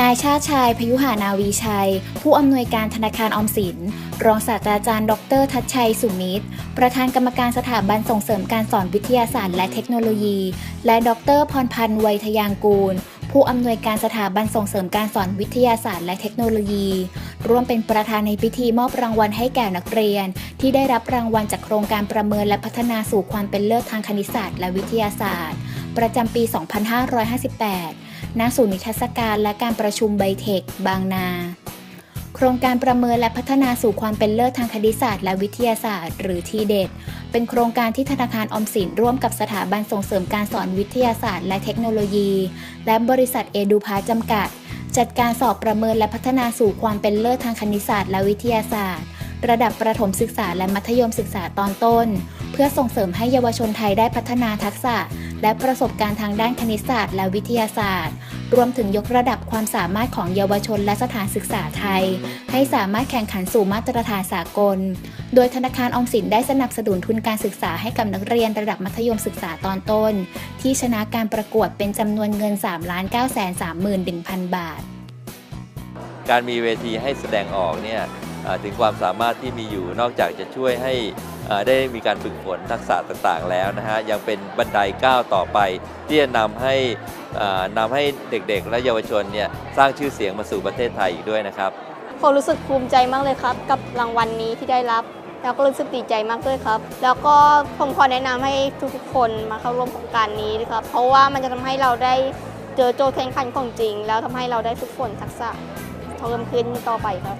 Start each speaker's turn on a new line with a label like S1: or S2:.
S1: นายชาติชายพยุหานาวีชัย ผู้อำนวยการธนาคารออมสิน รองศาสตราจารย์ ดรทัชชัยสุมิตร ประธานกรรมการสถาบันส่งเสริมการสอนวิทยาศาสตร์และเทคโนโลยี และดรพรพันธ์ไวยทยางกูล ผู้อำนวยการสถาบันส่งเสริมการสอนวิทยาศาสตร์และเทคโนโลยี ร่วมเป็นประธานในพิธีมอบรางวัลให้แก่นักเรียน ที่ได้รับรางวัลจากโครงการประเมินและพัฒนาสู่ความเป็นเลิศทางคณิตศาสตร์และวิทยาศาสตร์ ประจำปี 2558 ณศูนย์นิทรรศการและการประชุมไบเทค บางนา โครงการประเมินและพัฒนาสู่ความเป็นเลิศทางคณิตศาสตร์และวิทยาศาสตร์ หรือทีเด็ดเป็นโครงการที่ธนาคารออมสินร่วมกับสถาบันส่งเสริมการสอนวิทยาศาสตร์และเทคโนโลยี และบริษัทเอดูพาจำกัด จัดการสอบประเมินและพัฒนาสู่ความเป็นเลิศทางคณิตศาสตร์และวิทยาศาสตร์ ระดับประถมศึกษาและมัธยมศึกษาตอนต้น เพื่อส่งเสริมให้เยาวชนไทยได้พัฒนาทักษะ และประสบการณ์ทางด้านคณิตศาสตร์และวิทยาศาสตร์ รวมถึงยกระดับความสามารถของเยาวชนและสถานศึกษาไทย ให้สามารถแข่งขันสู่มาตรฐานสากล โดยธนาคารออมสินได้สนับสนุนทุนการศึกษาให้กับนักเรียนระดับมัธยมศึกษาตอนต้น ที่ชนะการประกวดเป็นจำนวนเงิน 3 9 3 1 0 0 0 บาท
S2: การมีเวทีให้แสดงออกเนี่ยอ่าถึงความสามารถที่มีอยู่นอกจากจะช่วยให้อ่า ได้มีการฝึกฝนทักษะต่างๆแล้วนะฮะยังเป็นบันไดก้าวต่อไป ที่จะนำให้นำให้เด็กๆ และเยาวชนเนี่ยสร้างชื่อเสียงมาสู่ประเทศไทยอีกด้วยนะครับ
S3: ผมรู้สึกภูมิใจมากเลยครับ กับรางวัลนี้ที่ได้รับ แล้วก็รู้สึกดีใจมากด้วยครับ แล้วก็ผมขอแนะนำให้ทุกๆคนมาเข้าร่วมโครงการนี้ด้วยครับ เพราะว่ามันจะทำให้เราได้เจอโจทย์แข่งขันของจริง แล้วทำให้เราได้ฝึกฝนทักษะเพิ่มขึ้นต่อไปครับ